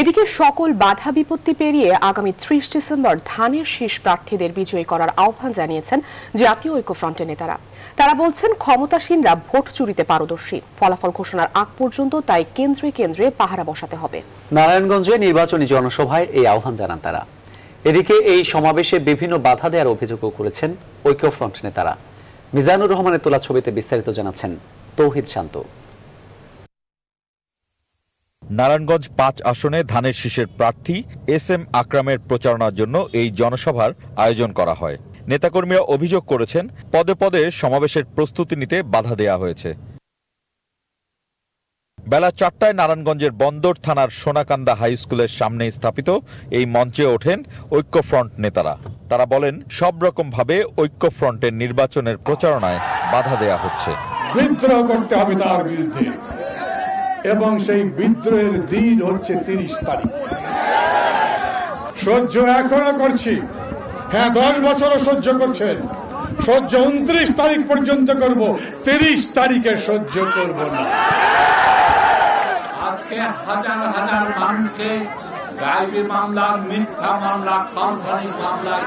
এদিকে সকল বাধা বিপত্তি পেরিয়ে আগামী ত্রিশ ডিসেম্বর ধানের শীষ প্রার্থীদের বিজয়ী করার আহ্বান জানিয়েছেন জাতীয় ঐক্যফ্রন্টের নেতারা। তারা বলছেন ক্ষমতাসীনরা ভোট চুরিতে পারদর্শী। ফলাফল ঘোষণার আগ পর্যন্ত তাই কেন্দ্রে কেন্দ্রে পাহারা বসাতে হবে। নারায়ণগঞ্জে নির্বাচনী জনসভায় এই আহ্বান জানান তারা। এদিকে এই সমাবেশে বিভিন্ন বাধা দেওয়ার অভিযোগও করেছেন ঐক্যফ্রন্ট নেতারা। মিজানুর রহমানের তোলা ছবিতে বিস্তারিত জানাচ্ছেন তৌহিদ শান্ত। নারায়ণগঞ্জ পাঁচ আসনে ধানের শীষের প্রার্থী এস এম আকরামের প্রচারণার জন্য এই জনসভার আয়োজন করা হয়। নেতাকর্মীরা অভিযোগ করেছেন, পদে পদে সমাবেশের প্রস্তুতি নিতে বাধা দেওয়া হয়েছে। বেলা চারটায় নারায়ণগঞ্জের বন্দর থানার সোনাকান্দা হাই স্কুলের সামনে স্থাপিত এই মঞ্চে ওঠেন ঐক্যফ্রন্ট নেতারা। তারা বলেন, সব রকম ভাবে ঐক্যফ্রন্টের নির্বাচনের প্রচারণায় বাধা দেয়া হচ্ছে। বিদ্রোহ করতে হবে তার বিরুদ্ধে। এবং সেই বিদ্রোহের দিন হচ্ছে তিরিশ তারিখ। সহ্য এখনও করছি। হ্যাঁ দশ বছরও সহ্য করছেন। সহ্য উনত্রিশ তারিখ পর্যন্ত করব। তিরিশ তারিখে সহ্য করব না। আজকে হাজার হাজার মানুষকে গাইবি মামলা মিথ্যা মামলা কাল্পনিক মামলায়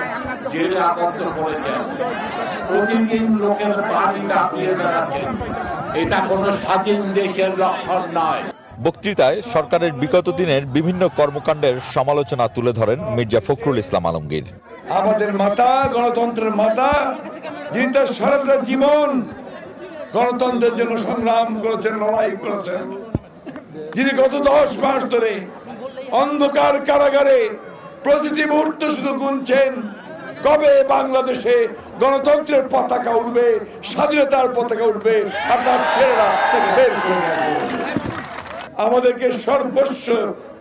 জেলে আবদ্ধ করেছেন। প্রতিদিন লোকের বাড়ি ডাকিয়ে বেড়াচ্ছেন। এটা কোনো স্বাধীন দেশের লক্ষণ নয়। বক্তৃতায় সরকারের বিগত দিনের বিভিন্ন কর্মকাণ্ডের সমালোচনা তুলে ধরেন মির্জা ফখরুল ইসলাম আলমগীর। আমাদের মাতা গণতন্ত্রের মাতা যিনি তার সারাটা জীবন গণতন্ত্রের জন্য সংগ্রাম করেছেন লড়াই করেছেন যিনি গত দশ মাস ধরে অন্ধকার কারাগারে প্রতিটি মুহূর্ত শুধু গুনছেন, কবে বাংলাদেশে গণতন্ত্রের পতাকা উঠবে স্বাধীনতার পতাকা উঠবে আর তার ছেলেরা বের আমাদেরকে সর্বস্ব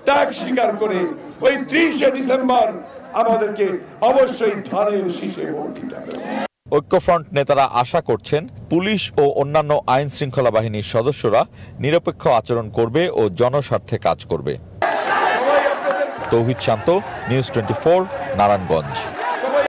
ত্যাগ স্বীকার করে ওই ত্রিশে ডিসেম্বর আমাদেরকে অবশ্যই ধানের শীষে ভোট দিতে হবে। ঐক্যফ্রন্ট নেতারা আশা করছেন পুলিশ ও অন্যান্য আইন শৃঙ্খলা বাহিনীর সদস্যরা নিরপেক্ষ আচরণ করবে ও জনস্বার্থে কাজ করবে। Tauhid Shanto news twenty four Narayanganj.